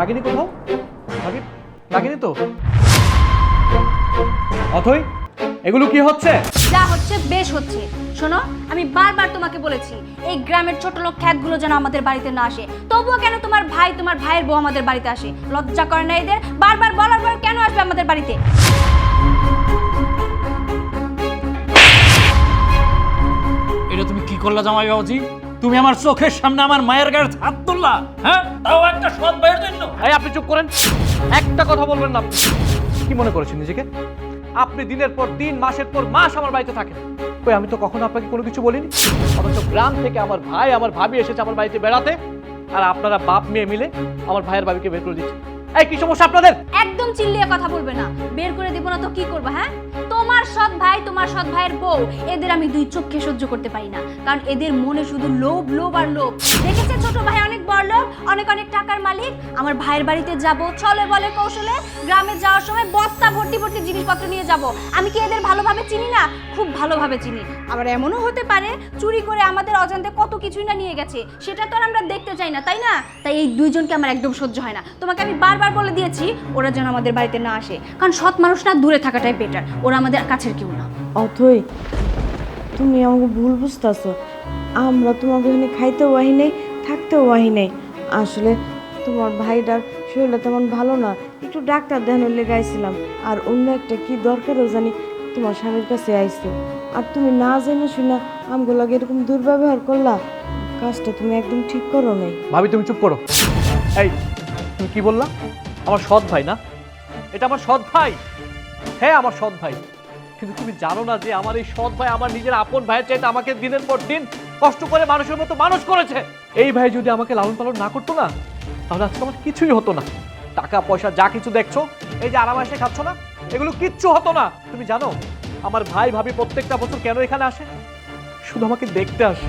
লাগেনি কোথাও? লাগে লাগেনি তো? অথই এগুলো কি হচ্ছে? যা হচ্ছে বেশ হচ্ছে। শোনো আমি বারবার তোমাকে বলেছি এই গ্রামের ছোট লোক খ্যাতগুলো যেন আমাদের বাড়িতে না আসে। তবুও কেন তোমার ভাই তোমার ভাইয়ের বউ আমাদের বাড়িতে আসে? লজ্জা করে না এদের? বারবার বলার পর কেন আসবে আমাদের বাড়িতে? এটা তুমি কি করলা জামাই বাবুজি তুমি আমার চোখের সামনে আমার মায়ের গায়ে হাত তুললা হ্যাঁ? তাও একটা সৎ ভাইয়ের জন্য। এই আপনি চুপ করেন। একটা কথা বলবেন না। কি মনে করেছেন নিজেকে? আপনি দিনের পর দিন মাসের পর মাস আমার বাড়িতে থাকেন। কই আমি তো কখনো আপনাকে কোনো কিছু বলিনি? অথচ গ্রাম থেকে আমার ভাই আমার ভাবি এসেছে আমার বাড়িতে বেড়াতে। আর আপনারা বাপ মেয়ে মিলে আমার ভাইয়ের ভাবিকে বের করে দিচ্ছে। এই কি সমস্যা আপনাদের? একদম চিল্লিয়ে কথা বলবে না। বের করে দেবো না তো কি করবে হ্যাঁ? তোমার ভাই তোমার সৎ ভাইয়ের বউ, এদের আমি দুই চোখে সহ্য করতে পারি না। কারণ এদের মনে শুধু লোভ লোভ আর লোভ। দেখেছে ছোট ভাই অনেক বড় লোক অনেক অনেক টাকার মালিক। আমার ভাইয়ের বাড়িতে যাব ছলে বলে কৌশলে গ্রামে যাওয়ার সময় বস্তা ভর্তি ভর্তি জিনিসপত্র নিয়ে যাব। আমি কি এদের ভালোভাবে চিনি না? খুব ভালোভাবে চিনি। আবার এমনও হতে পারে, চুরি করে আমাদের অজান্তে কত কিছুই না নিয়ে গেছে। সেটা তো আর আমরা দেখতে চাই না, তাই না? তাই এই দুইজনকে আমার একদম সহ্য হয় না। তোমাকে আমি বারবার বলে দিয়েছি, ওরা যেন আমাদের বাড়িতে না আসে। কারণ সৎ মানুষ না দূরে থাকাটাই বেটার ওরা আমাদের কাছের কেউ না। অথই, তুমি আমাকে ভুল বুঝতেছো। আমরা তোমাকে এখানে খাইতেও আহি নাই, থাকতেও আহি নাই। আসলে তোমার ভাইটার শরীরটা তেমন ভালো না। একটু ডাক্তার দেখানোর লেগে আইছিলাম। আর অন্য একটা কি দরকারও জানি তোমার স্বামীর কাছে আইছো। আর তুমি না জেনে শুনে আমগুলো লাগে এরকম দুর্ব্যবহার করলা, কাজটা তুমি একদম ঠিক করো নাই। ভাবি, তুমি চুপ করো। এই, তুমি কি বললা? আমার সৎ ভাই না? এটা আমার সৎ ভাই? হ্যাঁ আমার সৎ ভাই। কিন্তু তুমি জানো না যে আমার এই সৎ ভাই আমার নিজের আপন ভাইয়ের চাইতে আমাকে দিনের পর দিন কষ্ট করে মানুষের মতো মানুষ করেছে। এই ভাই যদি আমাকে লালন পালন না করতো না, তাহলে আজকে আমার কিছুই হতো না। টাকা, পয়সা, যা কিছু দেখছ, এই যে আরামাসে খাচ্ছ না, এগুলো কিচ্ছু হতো না। তুমি জানো, আমার ভাই ভাবি প্রত্যেকটা বছর কেন এখানে আসে? শুধু আমাকে দেখতে আসে।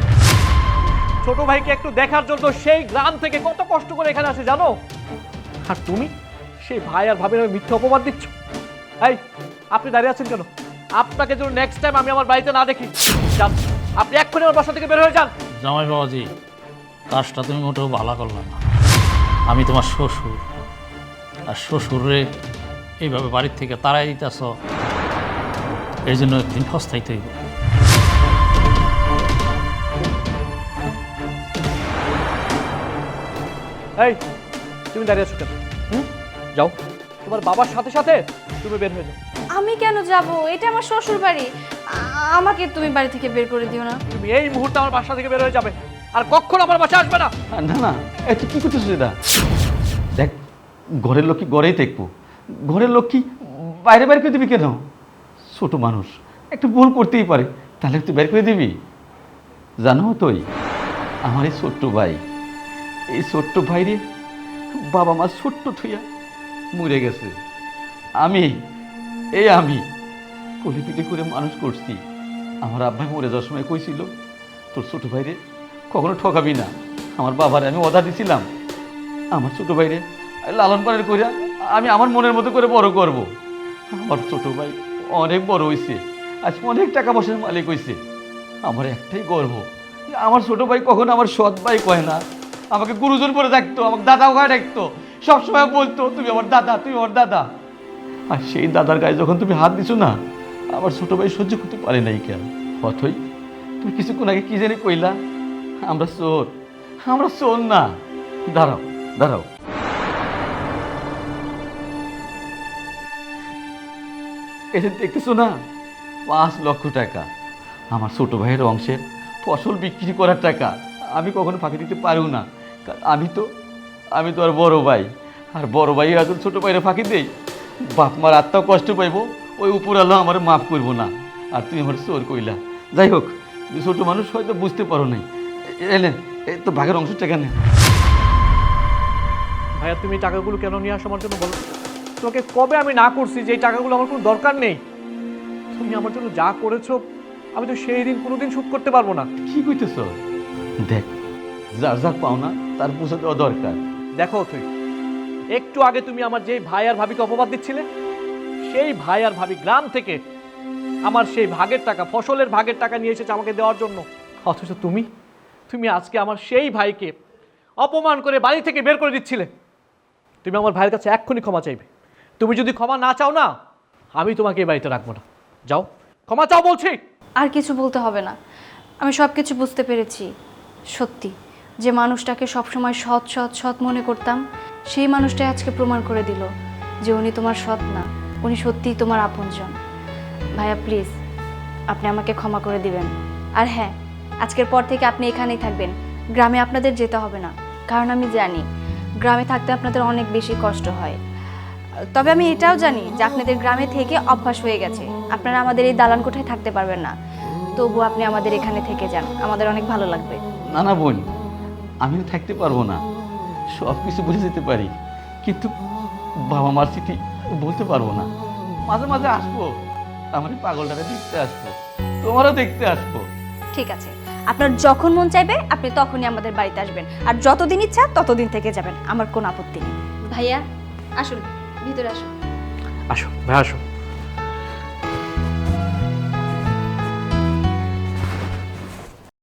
ছোট ভাইকে একটু দেখার জন্য সেই গ্রাম থেকে কত কষ্ট করে এখানে আসে, জানো? আর তুমি, সেই ভাই আর ভাবির মিথ্যে অপবাদ দিচ্ছ। এই, আপনি দাঁড়িয়ে আছেন কেন? আপনাকে যেন নেক্সট টাইম আমি আমার বাড়িতে না দেখি যান। আপনি এক্ষুনি আমার বাসা থেকে বের হয়ে যান। জামাই বাবাজি কাজটা তুমি মোটেও ভালো করলাম না। আমি তোমার শ্বশুর আর শ্বশুরে এইভাবে বাড়ির থেকে তাড়াই দিতেছ এই জন্য একদিন হস্তাইতে হইব। এই তুমি দাঁড়িয়ে আছো কেন? হুম? যাও। তোমার বাবার সাথে সাথে তুমি বের হয়ে যাও। আমি কেন যাব? এটা আমার শ্বশুর বাড়ি আমাকে তুমি বাড়ি থেকে বের করে দিও না। তুমি এই মুহূর্তে আমার বাসা থেকে বের হয়ে যাবে। আর কখনো আমার বাসা আসবে না। না না এ তুই কী করতেছিস এটা দেখ ঘরের লোক কি ঘরেই দেখব। ঘরের লোক কি বাইরে বের করে দিবি কেন? ছোট মানুষ একটু ভুল করতেই পারে। তাহলে তুই বের করে দিবি। জানো তুই আমার এই ছোট্ট ভাই এই ছোট্ট ভাইরে বাবা মা ছোট্ট থুইয়া মরে গেছে। আমি এই আমি কলিপিটে করে মানুষ করছি। আমার আব্বাই মরে যাওয়ার সময় কইছিল, তোর ছোট ভাইরে কখনো ঠকাবি না। আমার বাবারে আমি অর্ডার দিছিলাম। আমার ছোট ভাইরে লালন পালন করিয়া আমি আমার মনের মতো করে বড় করব। আমার ছোট ভাই অনেক বড় হয়েছে আজ অনেক টাকা পয়সার মালিক হয়েছে আমার একটাই গর্ব আমার ছোট ভাই কখনো আমার সৎ ভাই কয় না। আমাকে গুরুজন করে ডাকতো, আমাকে দাদাও গায়ে ডাকতো। সবসময় বলতো, তুমি আমার দাদা, তুমি আমার দাদা। আর সেই দাদার গায়ে যখন তুমি হাত দিছো না, আমার ছোট ভাই সহ্য করতে পারে নাই কেন? অথই, তুমি কিছুক্ষণ আগে কি জানি কইলা, আমরা চোর আমরা চোর না। দাঁড়াও দাঁড়াও। এটা দেখতেছো না? পাঁচ লক্ষ টাকা। আমার ছোট ভাইয়ের অংশের ফসল বিক্রি করার টাকা আমি কখনো ফাঁকি দিতে পারব না। আমি তো আমি তো আর বড় ভাই। আর বড় ভাই এখন ছোট ভাইয়ের ফাঁকি দেই। বাপ মার আত্মাও কষ্ট পাইব ওই উপর আলো আমার মাফ করব না। আর তুই আমার চোর কইলা। যাই হোক তুমি ছোট মানুষ হয়তো বুঝতে পারো নাই। এলেন এই তো ভাগের অংশটা কেন ভাইয়া তুমি টাকাগুলো কেন নিয়ে আসো আমার জন্য বলো? তোমাকে কবে আমি না করছি যে এই টাকাগুলো আমার কোনো দরকার নেই? তুমি আমার জন্য যা করেছ আমি তো সেই দিন কোনোদিন শোধ করতে পারব না। কি কইতেছ? দেখ যার যার পাওনা তার বুঝে দেওয়া দরকার দেখো তুই একটু আগে তুমি আমার যেই ভাই আর ভাবিকে অপবাদ দিচ্ছিলে, সেই ভাই আর ভাবি গ্রাম থেকে আমার সেই ভাগের টাকা, ফসলের ভাগের টাকা নিয়ে এসেছে আমাকে দেওয়ার জন্য। অথচ তুমি তুমি আজকে আমার সেই ভাইকে অপমান করে বাড়ি থেকে বের করে দিচ্ছিলে। তুমি আমার ভাইয়ের কাছে এক্ষুনি ক্ষমা চাইবে। তুমি যদি ক্ষমা না চাও না, আমি তোমাকে এই বাড়িতে রাখব না। যাও, ক্ষমা চাও বলছি। আর কিছু বলতে হবে না। আমি সব কিছু বুঝতে পেরেছি, সত্যি। যে মানুষটাকে সবসময় সৎ সৎ সৎ মনে করতাম সেই মানুষটাই আজকে প্রমাণ করে দিল যে উনি তোমার সৎ না, উনি সত্যিই তোমার আপনজন। ভাইয়া প্লিজ আপনি আমাকে ক্ষমা করে দিবেন। আর হ্যাঁ আজকের পর থেকে আপনি এখানেই থাকবেন। গ্রামে আপনাদের যেতে হবে না, কারণ আমি জানি গ্রামে থাকতে আপনাদের অনেক বেশি কষ্ট হয়। তবে আমি এটাও জানি যে আপনাদের গ্রামে থেকে অভ্যাস হয়ে গেছে। আপনারা আমাদের এই দালান কোঠায় থাকতে পারবেন না। তবু আপনি আমাদের এখানে থেকে যান, আমাদের অনেক ভালো লাগবে। না না, বোন আমি থাকতে পারব না। সব কিছু বুঝে যেতে পারি কিন্তু বাবা মার চিঠি বলতে পারব না। মাঝে মাঝে আসব আমার পাগলটাকে দেখতে আসব তোমারও দেখতে আসব। ঠিক আছে আপনার যখন মন চাইবে আপনি তখনই আমাদের বাড়িতে আসবেন। আর যতদিন ইচ্ছা ততদিন থেকে যাবেন আমার কোনো আপত্তি নেই। ভাইয়া আসুন ভিতরে আসুন। আসো ভাই আসো।